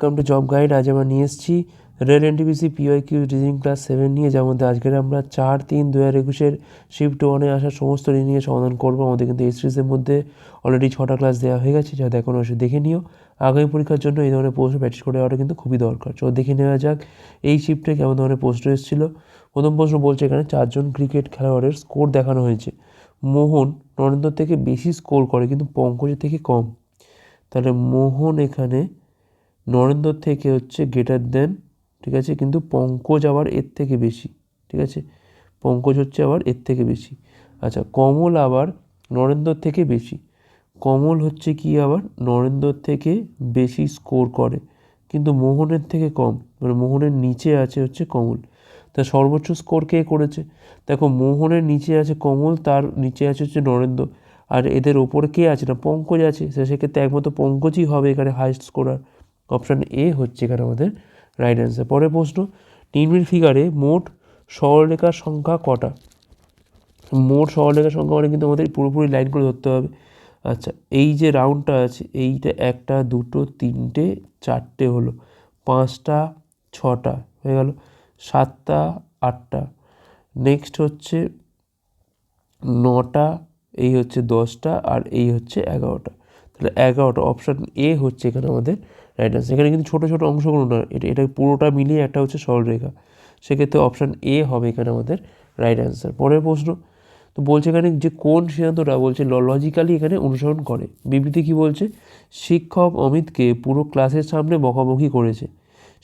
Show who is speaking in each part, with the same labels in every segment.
Speaker 1: Welcome to job guide আজ আমরা নিয়ে এসেছি rail NTPC PY Q reasoning class seven নিয়ে, যার মধ্যে আজকের আমরা চার তিন দু হাজার একুশের শিফট ওয়ানে আসা সমস্ত ঋণ নিয়ে সমাধান করব। আমাদের কিন্তু এই সিরিজের মধ্যে অলরেডি ছটা ক্লাস দেওয়া হয়ে গেছে যা দেখো অবশ্যই দেখে নিও। আগামী পরীক্ষার জন্য এই ধরনের পোস্ট প্র্যাকটিস করে দেওয়াটা কিন্তু খুবই দরকার। চলো দেখে নেওয়া যাক এই শিফটে কেমন ধরনের পোস্ট এসেছিল। প্রথম প্রশ্ন বলছে এখানে, চারজন ক্রিকেট খেলোয়াড়ের স্কোর দেখানো হয়েছে। মোহন নরেন্দ্র থেকে বেশি স্কোর করে, কিন্তু পঙ্কজের থেকে কম। তাহলে মোহন এখানে নরেন্দ্র থেকে হচ্ছে গ্রেটার দেন ঠিক আছে? কিন্তু পঙ্কজ আবার এর থেকে বেশি, ঠিক আছে? পঙ্কজ হচ্ছে আবার এর থেকে বেশি। আচ্ছা কমল আবার নরেন্দ্র থেকে বেশি। কমল হচ্ছে কি আবার? নরেন্দ্র থেকে বেশি স্কোর করে, কিন্তু মোহনের থেকে কম মানে মোহনের নিচে আছে হচ্ছে কমল। তা সর্বোচ্চ স্কোর কে করেছে? দেখো, মোহনের নিচে আছে কমল, তার নিচে আছে হচ্ছে নরেন্দ্র। আর এদের ওপরে কে আছে না? পঙ্কজ আছে সেক্ষেত্রে একমাত্র পঙ্কজই হবে এখানে হাইস্ট স্কোরার অপশান এ হচ্ছে এখানে আমাদের রাইট অ্যান্সার পরের প্রশ্ন নিম্নের ফিগারে মোট সরলরেখার সংখ্যা কটা? মোট সরলরেখার সংখ্যা মানে কিন্তু আমাদের পুরোপুরি লাইন করে ধরতে হবে। আচ্ছা এই যে রাউন্ডটা আছে, এইটা একটা, দুটো, তিনটে, চারটে হলো। পাঁচটা, ছটা, হয়ে গেল। সাতটা, আটটা। নেক্সট হচ্ছে নটা, এই হচ্ছে দশটা, আর এই হচ্ছে এগারোটা। তাহলে এগারোটা অপশান এ হচ্ছে এখানে আমাদের রাইট আনসার এখানে কিন্তু ছোটো ছোটো অংশগুলো না এটা এটা পুরোটা মিলিয়ে একটা হচ্ছে সরলরেখা। সেক্ষেত্রে অপশান এ হবে এখানে আমাদের রাইট অ্যান্সার পরের প্রশ্ন, তো বলছে এখানে যে কোন সিদ্ধান্তটা বলছে লজিক্যালি এখানে অনুসরণ করে। বিবৃতি কি বলছে? শিক্ষক অমিতকে পুরো ক্লাসের সামনে বকাবকি করেছে।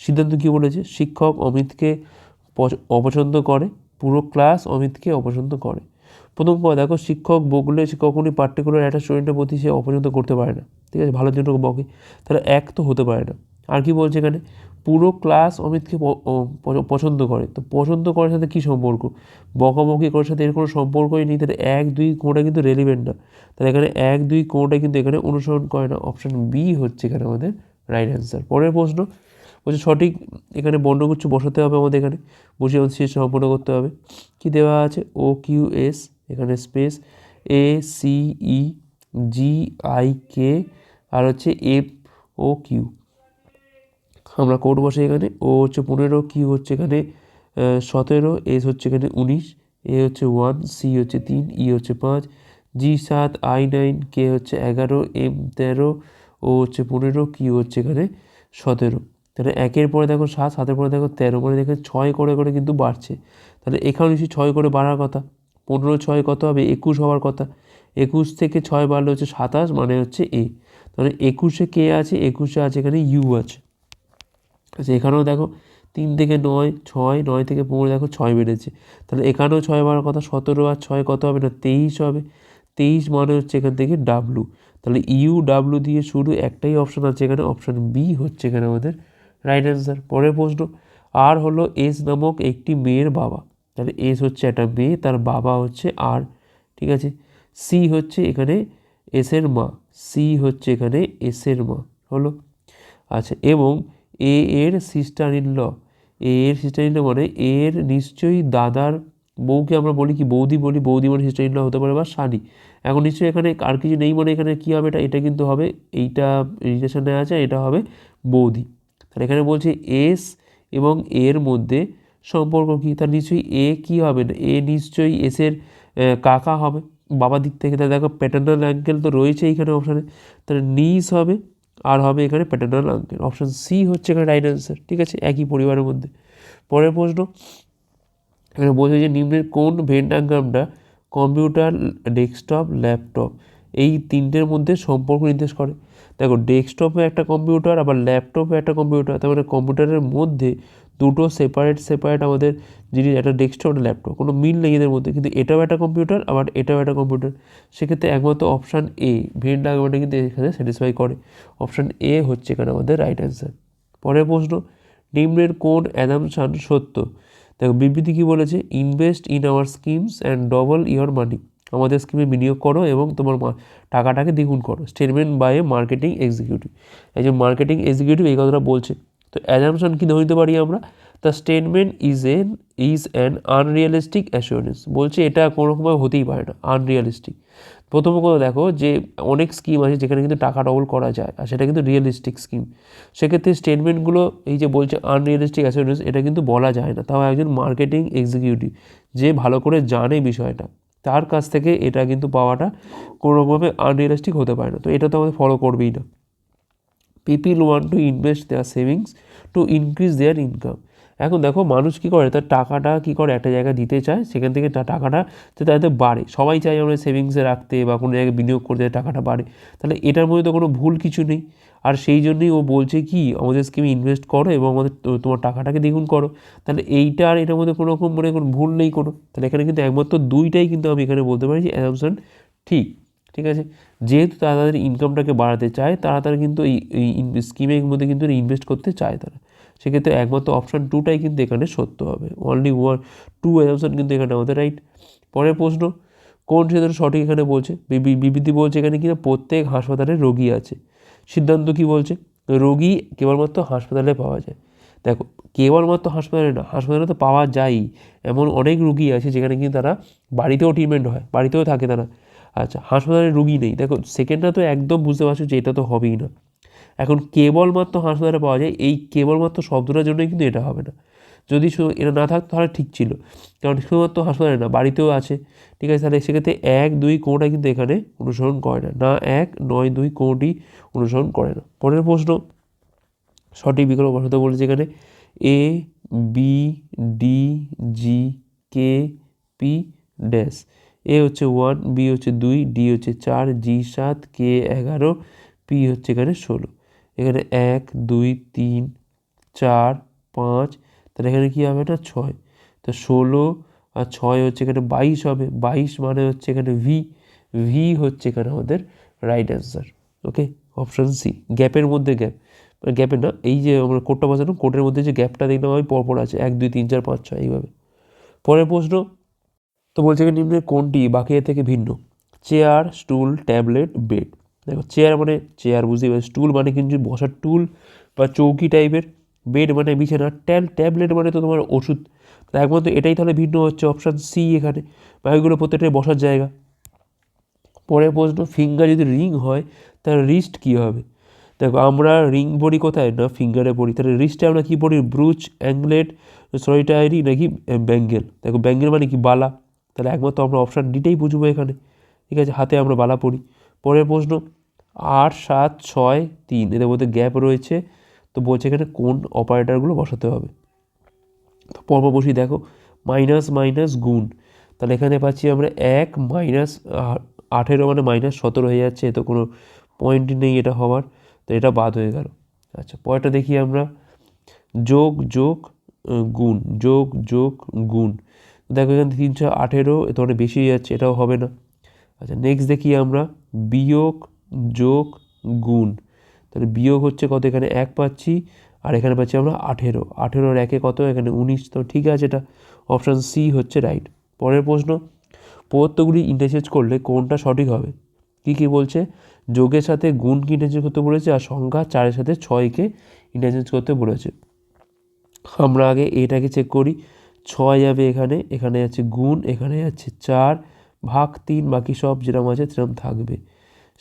Speaker 1: সিদ্ধান্ত কি বলেছে? শিক্ষক অমিতকে অপছন্দ করে। পুরো ক্লাস অমিতকে অপছন্দ করে। প্রথম কথা দেখো শিক্ষক বকলে সে কখনই পার্টিকুলার একটা স্টুডেন্টের প্রতি সে অপছন্দ করতে পারে না। ঠিক আছে ভালোর জন্য বকে তাহলে এক তো হতে পারে না। আর কি বলছে এখানে? পুরো ক্লাস অমিতকে পছন্দ করে। তো পছন্দ করার সাথে কী সম্পর্ক? বকাবকি করার সাথে এর কোনো সম্পর্কই নেই। তাহলে এক, দুই কোনটা কিন্তু রেলিভেন্ট না। তাহলে এখানে এক, দুই কোনটা কিন্তু এখানে অনুসরণ করে না। অপশান বি হচ্ছে এখানে আমাদের রাইট অ্যান্সার পরের প্রশ্ন বলছে, সঠিক, এখানে বর্ণগুচ্ছ বসাতে হবে আমাদের এখানে। বসে আমাদের শেষ সম্পন্ন করতে হবে। কি দেওয়া আছে? ও কিউ এস এখানে space A C E G I K R হচ্ছে এফ ও কিউ আমরা কোড বসে এখানে। ও হচ্ছে পনেরো কিউ হচ্ছে এখানে সতেরো এস হচ্ছে এখানে উনিশ এ হচ্ছে ওয়ান সি হচ্ছে তিন ই হচ্ছে পাঁচ জি সাত আই নাইন কে হচ্ছে এগারো এম তেরো ও হচ্ছে পনেরো কিউ হচ্ছে এখানে সতেরো। তাহলে একের পরে দেখো সাত, সাতের পরে দেখো তেরো পরে দেখে ছয় করে করে কিন্তু বাড়ছে। তাহলে এখানে নিশ্চয়ই ছয় করে বাড়ার কথা। পনেরো, ছয় কত হবে? একুশ হওয়ার কথা। একুশ থেকে ছয় বাড়লে হচ্ছে সাতাশ মানে হচ্ছে এ। তাহলে একুশে কে আছে? একুশে আছে এখানে ইউ আছে। আচ্ছা এখানেও দেখো তিন থেকে নয়, ছয়, নয় থেকে পনেরো, দেখো ছয় বেড়েছে। তাহলে এখানেও ছয় বাড়ার কথা। সতেরো আর ছয় কত হবে? না, তেইশ হবে। তেইশ মানে হচ্ছে এখান থেকে ডাব্লু তাহলে ইউ ডাব্লু দিয়ে শুরু একটাই অপশান আছে এখানে। অপশান বি হচ্ছে এখানে আমাদের রাইট অ্যান্সার পরের প্রশ্ন আর হলো এস নামক একটি মেয়ের বাবা। তাহলে এস হচ্ছে একটা মেয়ে, তার বাবা হচ্ছে আর ঠিক আছে? সি হচ্ছে এখানে এসের মা সি হচ্ছে এখানে এসের মা, হলো? আচ্ছা এবং এ এর সিস্টার ইন ল এ এর সিস্টার ইন ল মানে এর নিশ্চয়ই দাদার বউকে আমরা বলি কি, বৌদি বলি, বৌদি মানে সিস্টার ইন ল হতে পারে বা শাড়ি এখন নিশ্চয়ই এখানে আর কিছু নেই মানে এখানে কী হবে এটা এটা কিন্তু হবে, এইটা রিলেশনে আছে, এটা হবে বৌদি। তাহলে এখানে বলছে এস এবং এর মধ্যে সম্পর্ক কী? তার নিশ্চয়ই এ কী হবে? না এ নিশ্চয়ই এসের কাকা হবে। বাবার দিক থেকে তাহলে দেখো প্যাটার্নাল অ্যাঙ্কেল তো রয়েছে এইখানে অপশানে তাহলে নিস হবে আর হবে এখানে প্যাটার্নাল আঙ্কেল অপশান সি হচ্ছে এখানে রাইট অ্যান্সার ঠিক আছে? একই পরিবারের মধ্যে। পরের প্রশ্ন, এখানে বলছে যে নিম্নের কোন ভেন ডায়াগ্রামটা কম্পিউটার ডেস্কটপ ল্যাপটপ এই তিনটের মধ্যে সম্পর্ক নির্দেশ করে? দেখো ডেস্কটপে একটা কম্পিউটার, আবার ল্যাপটপে একটা কম্পিউটার, তার মানে কম্পিউটারের মধ্যে দুটো সেপারেট সেপারেট আমাদের জিনিস, একটা ডেস্কটপ, একটা ল্যাপটপ, কোনো মিল নেই এদের মধ্যে। কিন্তু এটাও একটা কম্পিউটার, আবার এটাও একটা কম্পিউটার। সেক্ষেত্রে একমাত্র অপশান এ ভেন ডায়াগ্রামটা কিন্তু এখানে স্যাটিসফাই করে। অপশান এ হচ্ছে এখানে আমাদের রাইট অ্যান্সার পরের প্রশ্ন, নিম্নের কোন অ্যাদামশান সত্য? দেখো বিবৃতি কী বলেছে? Invest in our schemes and double your money আমাদের স্কিমে বিনিয়োগ করো এবং তোমার টাকাটাকে দ্বিগুণ করো। স্টেটমেন্ট বাই মার্কেটিং এক্সিকিউটিভ এই যে মার্কেটিং এক্সিকিউটিভ এই কথাটা বলছে। তো অ্যাজামশন কী ধরে পারি আমরা? The statement is an is an unrealistic assurance বলছে এটা কোনো রকমভাবে হতেই পারে না। আনরিয়ালিস্টিক প্রথম কথা দেখো যে অনেক স্কিম আছে যেখানে কিন্তু টাকা ডবল করা যায় আর সেটা কিন্তু রিয়েলিস্টিক স্কিম সেক্ষেত্রে স্টেটমেন্টগুলো এই যে বলছে আনরিয়েলিস্টিক অ্যাসিওরেন্স এটা কিন্তু বলা যায় না। তাও একজন মার্কেটিং এক্সিকিউটিভ যে ভালো করে জানে বিষয়টা। তার কাছ থেকে এটা কিন্তু পাওয়াটা কোনোভাবে আনরিয়েলিস্টিক হতে পারে না। তো এটা তো আমাদের ফলো করবেই না। People want to invest their savings to increase their income এখন দেখো মানুষ কী করে? তার টাকাটা কী করে? একটা জায়গায় দিতে চায়, সেখান থেকে তার টাকাটা যাতে তাদের বাড়ে। সবাই চায় আমরা সেভিংসে রাখতে বা কোনো জায়গায় বিনিয়োগ করতে টাকাটা বাড়ে। তাহলে এটার মধ্যে তো কোনো ভুল কিছু নেই। আর সেই জন্যই ও বলছে কি, আমাদের স্কিমে ইনভেস্ট করো এবং আমাদের তোমার টাকাটাকে দ্বিগুণ করো। তাহলে এইটা আর এটার মধ্যে কোনো রকম মানে কোনো ভুল নেই কোনো। তাহলে এখানে কিন্তু একমাত্র দুইটাই কিন্তু আমি এখানে বলতে পারি যে অ্যাজামশন ঠিক ঠিক আছে? যেহেতু তারা তাদের ইনকামটাকে বাড়াতে চায়, তারা তারা কিন্তু এই এই স্কিমের মধ্যে কিন্তু ইনভেস্ট করতে চায় তারা। সেক্ষেত্রে একমাত্র অপশান টুটাই কিন্তু এখানে সত্য হবে। অনলি ওয়ান টু অ্যাজামশন কিন্তু এখানে আমাদের রাইট পরের প্রশ্ন, কোন ক্ষেত্রে সঠিক এখানে বলছে? বিবি- বিবৃতি বলছে এখানে কিনা? প্রত্যেক হাসপাতালে রোগী আছে। সিদ্ধান্ত কি বলছে? রোগী কেবলমাত্র হাসপাতালে পাওয়া যায়। দেখো, কেবলমাত্র হাসপাতালে না, হাসপাতালে তো পাওয়া যায়ই। এমন অনেক রুগী আছে যেখানে কিন্তু তারা বাড়িতেও ট্রিটমেন্ট হয়, বাড়িতেও থাকে তারা। আচ্ছা হাসপাতালে রুগী নেই। দেখো সেকেন্ডটা তো একদম বুঝতে পারছ যে এটা তো হবেই না। এখন কেবলমাত্র হাসপাতালে পাওয়া যায়, এই কেবলমাত্র শব্দটার জন্যই কিন্তু এটা হবে না। যদি এটা না থাকতো, তাহলে ঠিক ছিল। কারণ শুধুমাত্র হাসপাতালে না, বাড়িতেও আছে। ঠিক আছে, তাহলে সেক্ষেত্রে এক, দুই কোনোটা কিন্তু এখানে অনুসরণ করে না। না এক, নয়, দুই কোনোটি অনুসরণ করে না। পরের প্রশ্ন, সঠিক বিকল্প বসাতে বলেছে এখানে A B D G K P dash A হচ্ছে ওয়ান বি হচ্ছে দুই ডি হচ্ছে চার জি সাত কে এগারো পি হচ্ছে এখানে ষোলো। এখানে এক, দুই, তিন, চার, পাঁচ তাহলে এখানে কী হবে? না ছয়। তো ষোলো আর ছয় হচ্ছে এখানে বাইশ হবে। বাইশ মানে হচ্ছে এখানে ভি ভি হচ্ছে এখানে আমাদের right answer okay option C গ্যাপের মধ্যে গ্যাপ। গ্যাপের না, এই যে আমরা কোডটা বসানো কোডের মধ্যে যে গ্যাপটা দেখলাম আমি পরপর আছে, এক, দুই, তিন, চার, পাঁচ, ছয়, এইভাবে। পরের প্রশ্ন, তো বলছে নিম্নের কোনটি বাকি থেকে ভিন্ন? চেয়ার স্টুল ট্যাবলেট বেড দেখো চেয়ার মানে চেয়ার বুঝতে পারছি স্টুল মানে কিন্তু বসার টুল বা চৌকি টাইপের বেড মানে বিছানা ট্যাল ট্যাবলেট মানে তো তোমার ওষুধ। একমাত্র এটাই তাহলে ভিন্ন হচ্ছে অপশান সি এখানে। বাকিগুলো প্রত্যেকটাই বসার জায়গা। পরের প্রশ্ন ফিঙ্গার যদি রিং হয় তাহলে রিস্ট কী হবে? দেখো, আমরা রিং পড়ি কোথায়? না ফিঙ্গারে পড়ি তাহলে রিস্টে আমরা কী পড়ি ব্রুচ অ্যাংলেট সরিটায়ারি নাকি ব্যাঙ্গেল দেখো ব্যাঙ্গেল মানে কি? বালা। তাহলে একমাত্র আমরা অপশান ডিটাই বুঝব এখানে। ঠিক আছে, হাতে আমরা বালা পড়ি পরের প্রশ্ন, আট, সাত, ছয়, তিন, এদের মধ্যে গ্যাপ রয়েছে। তো বলছে এখানে কোন অপারেটরগুলো বসাতে হবে? তো পর্ব বসি দেখো মাইনাস মাইনাস গুণ। তাহলে এখানে পাচ্ছি আমরা এক মাইনাস আঠেরো মানে মাইনাস সতেরো হয়ে যাচ্ছে তো কোনো পয়েন্টই নেই এটা হওয়ার। তো এটা বাদ হয়ে গেল। আচ্ছা পরেরটা দেখি আমরা। যোগ যোগ গুণ, যোগ যোগ, গুণ। দেখো এখানে তিনশো আঠেরো এত অনেক বেশি হয়ে যাচ্ছে, এটাও হবে না। আচ্ছা নেক্সট দেখি আমরা বিয়োগ, যোগ, গুণ। তাহলে বিয়োগ হচ্ছে কত? এখানে এক পাচ্ছি, আর এখানে পাচ্ছি আমরা আঠেরো। আঠেরোর একে কত? এখানে উনিশ। তো ঠিক আছে এটা। অপশান সি হচ্ছে রাইট পরের প্রশ্ন পদার্থগুলি ইন্টারচেঞ্জ করলে কোনটা সঠিক হবে? কী কী বলছে? যোগের সাথে গুণকে ইন্টারচেঞ্জ করতে বলেছে? আর সংখ্যা চারের সাথে ছয়কে ইন্টারচেঞ্জ করতে বলেছে। আমরা আগে এটাকে চেক করি। ছয় যাবে এখানে এখানে যাচ্ছে গুণ, এখানে যাচ্ছে চার, ভাগ তিন, বাকি সব যেরকম আছে সেরকম থাকবে।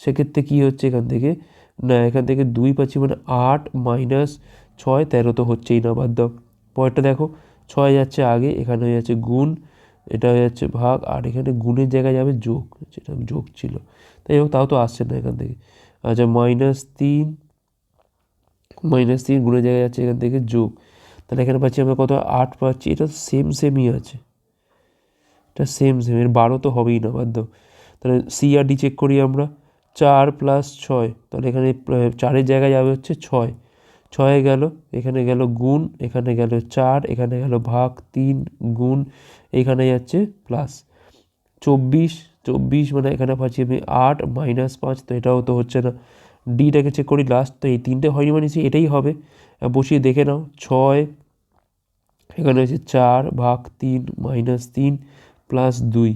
Speaker 1: সেক্ষেত্রে কী হচ্ছে এখান থেকে? না, এখান থেকে দুই পাচ্ছি মানে আট মাইনাস ছয়, তেরো তো হচ্ছেই না বাদ দাও। পরেরটা দেখো, ছয় যাচ্ছে আগে, এখানে হয়ে যাচ্ছে গুণ, এটা হয়ে যাচ্ছে ভাগ, আর এখানে গুণের জায়গায় যাবে যোগ, যেটা যোগ ছিল। তাই হোক, তাও তো আসছে না এখান থেকে। আচ্ছা মাইনাস তিন মাইনাস তিন গুণের জায়গায় যাচ্ছে এখান থেকে যোগ। তাহলে এখানে পাচ্ছি আমরা কত? আট পাচ্ছি, এটা সেম সেমই আছে। এটা সেম সেম এর বারো তো হবেই না, বাদ দাও। তাহলে সি আর ডি চেক করি আমরা। চার প্লাস ছয়। তাহলে এখানে চারের জায়গায় যাবে হচ্ছে ছয়। ছয়ে গেল, এখানে গেল গুণ, এখানে গেল চার, এখানে গেল ভাগ তিন, গুণ, এখানে যাচ্ছে প্লাস চব্বিশ চব্বিশ মানে এখানে পাচ্ছি আমি আট মাইনাস পাঁচ, তো এটাও তো হচ্ছে না। ডিটাকে চেক করি লাস্ট তো এই তিনটে হয়নি মানে এটাই হবে। বসিয়ে দেখে নাও, ছয়, এখানে হচ্ছে চার, ভাগ তিন মাইনাস তিন প্লাস দুই।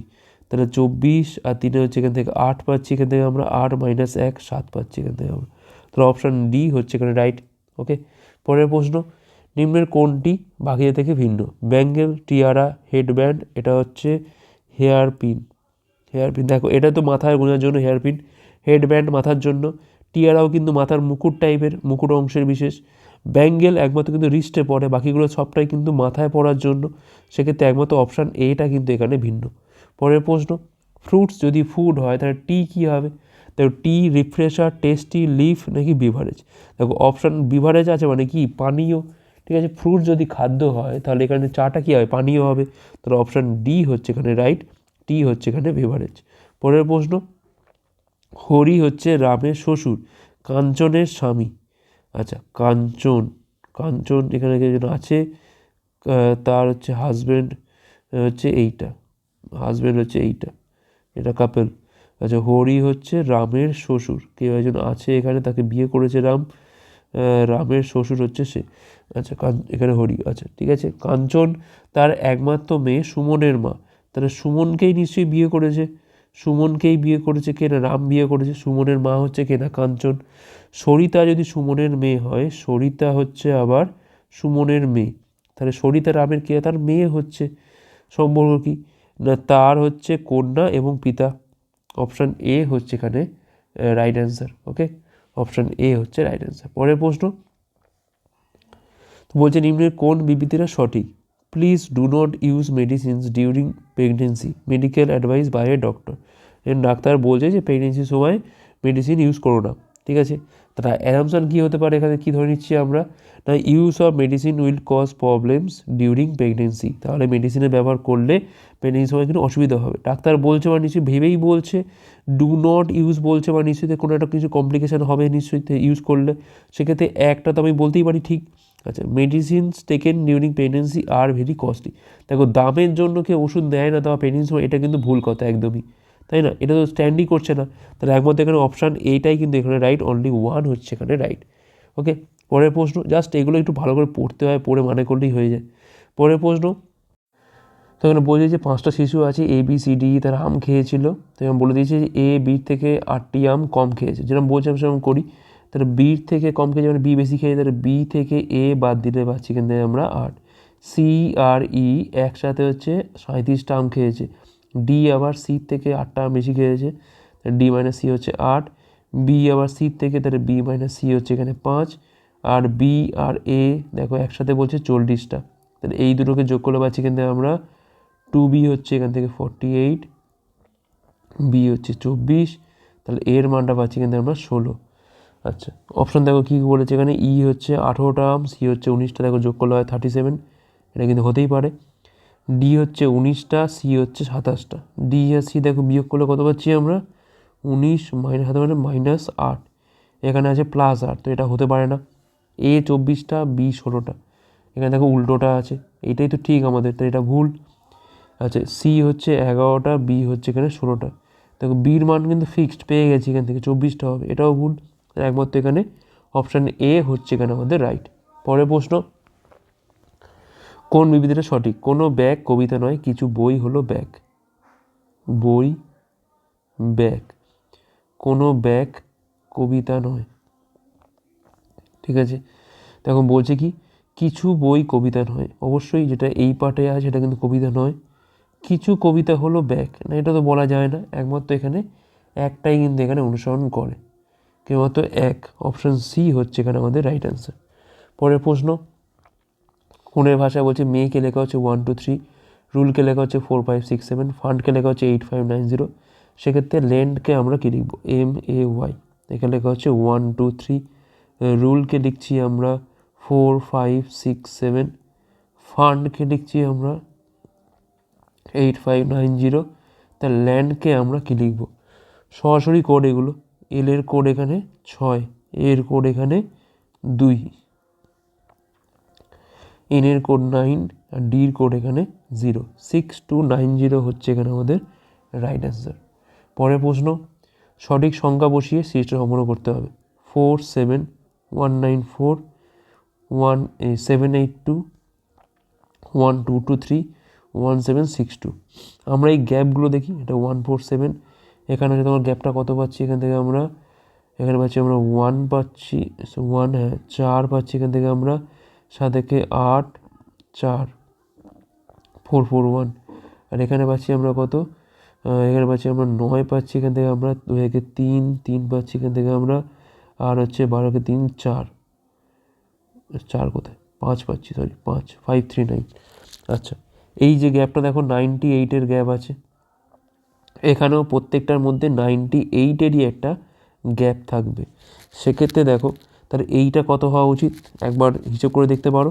Speaker 1: তাহলে চব্বিশ আর তিনে হচ্ছে এখান থেকে আট পাচ্ছি, এখান থেকে আমরা আট মাইনাস এক, সাত পাচ্ছি এখান থেকে আমরা। তাহলে অপশান ডি হচ্ছে এখানে রাইট ওকে পরের প্রশ্ন, নিম্নের কোনটি বাকিদের থেকে ভিন্ন? ব্যাঙ্গেল টিয়ারা হেডব্যান্ড এটা হচ্ছে হেয়ার পিন হেয়ার পিন দেখো, এটা তো মাথায় গোঁজার জন্য হেয়ার পিন হেডব্যান্ড মাথার জন্য টিয়ারাও কিন্তু মাথার মুকুট টাইপের মুকুট অংশের বিশেষ। ব্যাঙ্গেল একমাত্র কিন্তু রিস্টে পড়ে, বাকিগুলো সবটাই কিন্তু মাথায় পড়ার জন্য। সেক্ষেত্রে একমাত্র অপশান এটা কিন্তু এখানে ভিন্ন। পরের প্রশ্ন ফ্রুটস যদি ফুড হয়, তাহলে টি কী হবে? দেখো টি রিফ্রেশার টেস্টি লিফ নাকি বিভারেজ দেখো অপশান বিভারেজ আছে মানে কি? পানীয়। ঠিক আছে ফ্রুট যদি খাদ্য হয়, তাহলে এখানে চাটা কী হবে? পানীয় হবে। তাহলে অপশান ডি হচ্ছে এখানে রাইট টি হচ্ছে এখানে বেভারেজ পরের প্রশ্ন, হরি হচ্ছে রামের শ্বশুর, কাঞ্চনের স্বামী। আচ্ছা কাঞ্চন কাঞ্চন এখানে আছে তার হচ্ছে হাজব্যান্ড হচ্ছে এইটা। হাজব্যান্ড হচ্ছে এইটা, এটা কাপেল আচ্ছা হরি হচ্ছে রামের শ্বশুর, কেউ একজন আছে এখানে, তাকে বিয়ে করেছে রাম রামের শ্বশুর হচ্ছে সে। আচ্ছা কান, এখানে হরি আচ্ছা ঠিক আছে। কাঞ্চন তার একমাত্র মেয়ে সুমনের মা, তাহলে সুমনকেই নিশ্চয়ই বিয়ে করেছে। সুমনকেই বিয়ে করেছে কে না? রাম বিয়ে করেছে, সুমনের মা হচ্ছে কে না? কাঞ্চন। সরিতা যদি সুমনের মেয়ে হয়, সরিতা হচ্ছে আবার সুমনের মেয়ে। তাহলে সরিতা রামের কে? তার মেয়ে হচ্ছে। সম্পর্ক কি? না, তার হচ্ছে কন্যা এবং পিতা। অপশান এ হচ্ছে এখানে right answer okay option A হচ্ছে রাইট অ্যান্সার পরের প্রশ্ন বলছে নিম্নের কোন বিবৃতিটা সঠিক? Please do not use medicines during pregnancy medical advice by a doctor doctor বলছে যে প্রেগনেন্সির সময় মেডিসিন ইউজ করো না, ঠিক আছে? তারা অ্যারামসান কী হতে পারে? এখানে কী ধরে নিচ্ছি আমরা? না use of medicine will cause problems during pregnancy তাহলে মেডিসিনের ব্যবহার করলে প্রেগনেন্সির সময় কিন্তু অসুবিধা হবে। ডাক্তার বলছে বা নিশ্চয়ই ভেবেই বলছে ডু নট ইউজ বলছে বা নিশ্চয়ই কোনো একটা কিছু কমপ্লিকেশান হবে নিশ্চয়ই ইউজ করলে। সেক্ষেত্রে একটা তো আমি বলতেই পারি ঠিক। আচ্ছা medicines taken during pregnancy are very costly দেখো, দামের জন্য কেউ ওষুধ দেয় না দেওয়া প্রেগনেন্সি এটা কিন্তু ভুল কথা একদমই। তাই না? এটা তো স্ট্যান্ডই করছে না। তাহলে একমাত্র এখানে অপশান এইটাই কিন্তু এখানে রাইট অনলি ওয়ান হচ্ছে এখানে রাইট ওকে পরের প্রশ্ন জাস্ট এগুলো একটু ভালো করে পড়তে হয়, পড়ে মানে করলেই হয়ে যায়। পরের প্রশ্ন, তো এখানে বলছে যে পাঁচটা শিশু আছে এ বি সি ডি তারা আম খেয়েছিল। তো এখানে বলে দিয়েছে যে এ বির থেকে আটটি আম কম খেয়েছে। যেরকম বলছিলাম, সেরকম করি। তাহলে বির থেকে কম খেয়েছে মানে বি বেশি খেয়েছে, তাহলে বি থেকে এ বাদ দিলে পাচ্ছি কিন্তু আমরা আট। সি আর ই একসাথে হচ্ছে সাঁত্রিশটা আম খেয়েছে। ডি আবার সি থেকে আটটা বেশি খেয়েছে ডি মাইনাস সি হচ্ছে আট বি আবার সি থেকে, তাহলে বি মাইনাস সি হচ্ছে এখানে পাঁচ, আর বি আর এ দেখো একসাথে বলছে চল্লিশটা, তাহলে এই দুটোকে যোগ করলে পাচ্ছি কিন্তু আমরা টু বি হচ্ছে এখান থেকে ফর্টি এইট বি হচ্ছে চব্বিশ, তাহলে এর মানটা পাচ্ছি কিন্তু আমরা ষোলো। আচ্ছা অপশন দেখো কী বলেছে এখানে? ই হচ্ছে আঠেরোটা আম সি হচ্ছে উনিশটা, দেখো যোগ করলে হয় থার্টি সেভেন এটা কিন্তু হতেই পারে। ডি হচ্ছে উনিশটা সি হচ্ছে সাতাশটা। ডি আর সি দেখো বিয়োগ করলে কত পাচ্ছি আমরা? উনিশ মাইনাস হাতে মানে মাইনাস আট। এখানে আছে প্লাস আট, তো এটা হতে পারে না। এ চব্বিশটা বি ষোলোটা। এখানে দেখো উল্টোটা আছে। এটাই তো ঠিক আমাদের তো এটা ভুল। আচ্ছা সি হচ্ছে এগারোটা বি হচ্ছে এখানে ষোলোটা। দেখো বির মান কিন্তু ফিক্সড পেয়ে গেছি এখান থেকে, চব্বিশটা হবে। এটাও ভুল। একমাত্র এখানে অপশান এ হচ্ছে এখানে আমাদের রাইট পরের প্রশ্ন কোন বিবৃতিটা সঠিক? কোনো ব্যাগ, কবিতা নয়, কিছু বই হলো ব্যাগ। বই, ব্যাগ। কোনো ব্যাগ, কবিতা নয়। ঠিক আছে? তখন বলছে কি, কিছু বই, কবিতা নয়। অবশ্যই যেটা এই পার্টে আছে, সেটা কিন্তু কবিতা নয়। কিছু কবিতা হলো ব্যাগ। না, এটা তো বলা যায় না। একমাত্র এখানে একটাই কিন্তু এখানে অনুসরণ করে। কেবলমাত্র এক, অপশান সি হচ্ছে এখানে আমাদের রাইট অ্যান্সার পরের প্রশ্ন কোনের ভাষায় বলছে, মেয়েকে লেখা হচ্ছে ওয়ান টু থ্রি রুলকে লেখা হচ্ছে ফোর ফাইভ সিক্স সেভেন ফান্ডকে লেখা হচ্ছে এইট ফাইভ নাইন জিরো সেক্ষেত্রে ল্যান্ডকে আমরা কী লিখব? এম এ ওয়াই এখানে লেখা হচ্ছে ওয়ান টু থ্রি রুলকে লিখছি আমরা ফোর ফাইভ সিক্স সেভেন ফান্ডকে লিখছি আমরা এইট ফাইভ নাইন জিরো তা ল্যান্ডকে আমরা কী লিখব? সরাসরি কোড এগুলো। এল এর কোড এখানে ছয় এর কোড এখানে দুই। এন এর কোড নাইন আর ডির কোড এখানে zero six two nine zero হচ্ছে এখানে আমাদের রাইট অ্যান্সার পরের প্রশ্ন, সঠিক সংখ্যা বসিয়ে সিরিজটা সম্পূর্ণ করতে হবে। Four seven one nine four one seven eight two one two two three one seven six two আমরা এই গ্যাপগুলো দেখি, এটা ওয়ান ফোর সেভেন এখানে হচ্ছে তোমার গ্যাপটা কত পাচ্ছি? এখান থেকে আমরা, এখানে পাচ্ছি আমরা ওয়ান পাচ্ছি ওয়ান হ্যাঁ চার পাচ্ছি। এখান থেকে আমরা সাত একে আট, চার ফোর ফোর ওয়ান আর এখানে পাচ্ছি আমরা কত? এখানে পাচ্ছি আমরা নয় পাচ্ছি এখান থেকে আমরা একে তিন তিন পাচ্ছি এখান থেকে আমরা, আর হচ্ছে বারোকে তিন, চার। চার কোথায়? পাঁচ পাচ্ছি সরি পাঁচ ফাইভ থ্রি নাইন আচ্ছা এই যে গ্যাপটা দেখো নাইনটি এইটের গ্যাপ আছে। এখানেও প্রত্যেকটার মধ্যে নাইনটি এইটেরই একটা গ্যাপ থাকবে। সেক্ষেত্রে দেখো তাহলে এইটা কত হওয়া উচিত? একবার হিসেব করে দেখতে পারো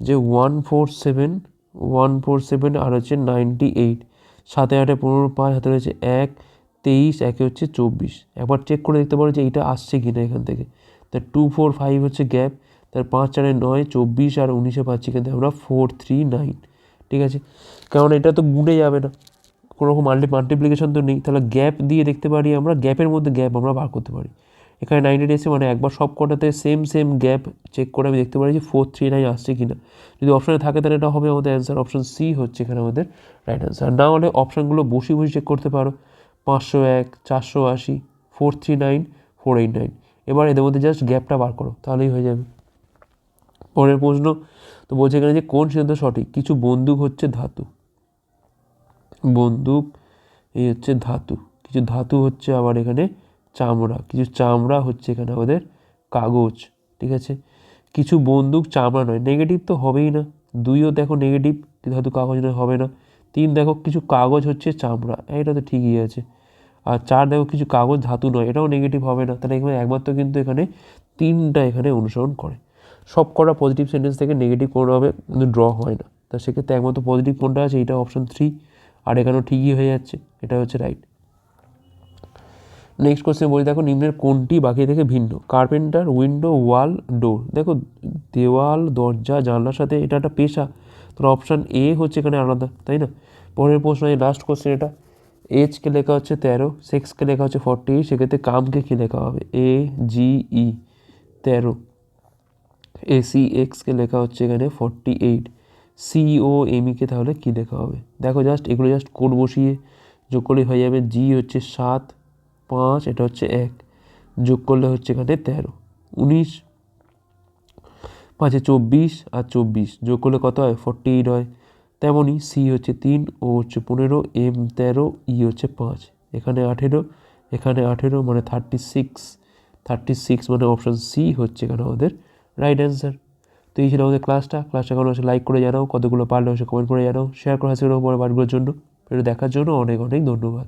Speaker 1: যে one four seven one four seven আর হচ্ছে নাইনটি এইট সাতে আটে পনেরো, পাঁচ হাতে রয়েছে এক, তেইশ, একে হচ্ছে চব্বিশ। একবার চেক করে দেখতে পারো যে এইটা আসছে কি না এখান থেকে। তার টু ফোর ফাইভ হচ্ছে গ্যাপ তার পাঁচ চারে নয়, চব্বিশ আর উনিশে পাচ্ছি থেকে আমরা ফোর থ্রি নাইন ঠিক আছে? কারণ এটা তো গুণে যাবে না। কোনো রকম মাল্টি মাল্টিপ্লিকেশন তো নেই। তাহলে গ্যাপ দিয়ে দেখতে পারি আমরা গ্যাপের মধ্যে গ্যাপ আমরা বার করতে পারি। এখানে নাইনটি এসে মানে একবার সব কটাতে সেম সেম গ্যাপ চেক করে আমি দেখতে পারি যে ফোর থ্রি নাইন আসছে কি না যদি অপশানে থাকে তাহলে এটা হবে আমাদের অ্যান্সার অপশান সি হচ্ছে এখানে আমাদের রাইট অ্যান্সার না হলে অপশানগুলো বসে বসে চেক করতে পারো। পাঁচশো এক, চারশো আশি four three nine four eight nine এবার এদের মধ্যে জাস্ট গ্যাপটা বার করো, তাহলেই হয়ে যাবে। পরের প্রশ্ন, তো বলছে এখানে যে কোন সিদ্ধান্ত সঠিক? কিছু বন্দুক হচ্ছে ধাতু। বন্দুক, এই হচ্ছে ধাতু। কিছু ধাতু হচ্ছে আবার এখানে চামড়া, কিছু চামড়া হচ্ছে এখানে আমাদের কাগজ, ঠিক আছে? কিছু বন্দুক, চামড়া নয় নেগেটিভ তো হবেই না। দুইও দেখো নেগেটিভ কিন্তু হয়তো কাগজ নয়, হবে না। তিন দেখো কিছু কাগজ হচ্ছে চামড়া এটা তো ঠিকই আছে। আর চার দেখো কিছু কাগজ, ধাতু নয়, এটাও নেগেটিভ হবে না। তাহলে এখানে একমাত্র কিন্তু এখানে তিনটা এখানে অনুসরণ করে। সব কটা পজিটিভ সেন্টেন্স থেকে নেগেটিভ কোনোভাবে কিন্তু ড্র হয় না। তা সেক্ষেত্রে একমাত্র পজিটিভ কোনটা আছে? এটা অপশন থ্রি আর এখানেও ঠিকই হয়ে যাচ্ছে। এটা হচ্ছে রাইট নেক্সট কোশ্চেন বলি, দেখো নিম্নের কোনটি বাকি থেকে ভিন্ন? কার্পেন্টার উইন্ডো ওয়াল ডোর দেখো, দেওয়াল, দরজা, জানলার সাথে এটা একটা পেশা। তোর অপশান এ হচ্ছে এখানে আলাদা, তাই না? পরের প্রশ্ন এই লাস্ট কোশ্চেন এটা। এইচকে লেখা হচ্ছে তেরো সেক্সকে লেখা হচ্ছে ফর্টি সেক্ষেত্রে কামকে কী লেখা হবে? এ জি ই তেরো। এসি এক্সকে লেখা হচ্ছে এখানে ফর্টি এইট সিও এমইকে তাহলে কী লেখা হবে? দেখো জাস্ট এগুলো জাস্ট কোড বসিয়ে যোগ করলে হয়ে যাবে জি হচ্ছে সাত পাঁচ, এটা হচ্ছে এক। যোগ করলে হচ্ছে এখানে তেরো। উনিশ, পাঁচে চব্বিশ আর চব্বিশ। যোগ করলে কত হয়? ফর্টি এইট হয়। তেমনই সি হচ্ছে তিন ও হচ্ছে পনেরো এম তেরো ই হচ্ছে পাঁচ। এখানে আঠেরো এখানে আঠেরো মানে থার্টি সিক্স থার্টি সিক্স মানে অপশান সি হচ্ছে এখানে আমাদের রাইট অ্যান্সার তো এই ছিল আমাদের ক্লাসটা ক্লাসটা কেমন হচ্ছে লাইক করে জানাও। কতগুলো পারলে হচ্ছে কমেন্ট করে জানাও। শেয়ার করে হাসির পরে বাড়িগুলোর জন্য। এটা দেখার জন্য অনেক অনেক ধন্যবাদ।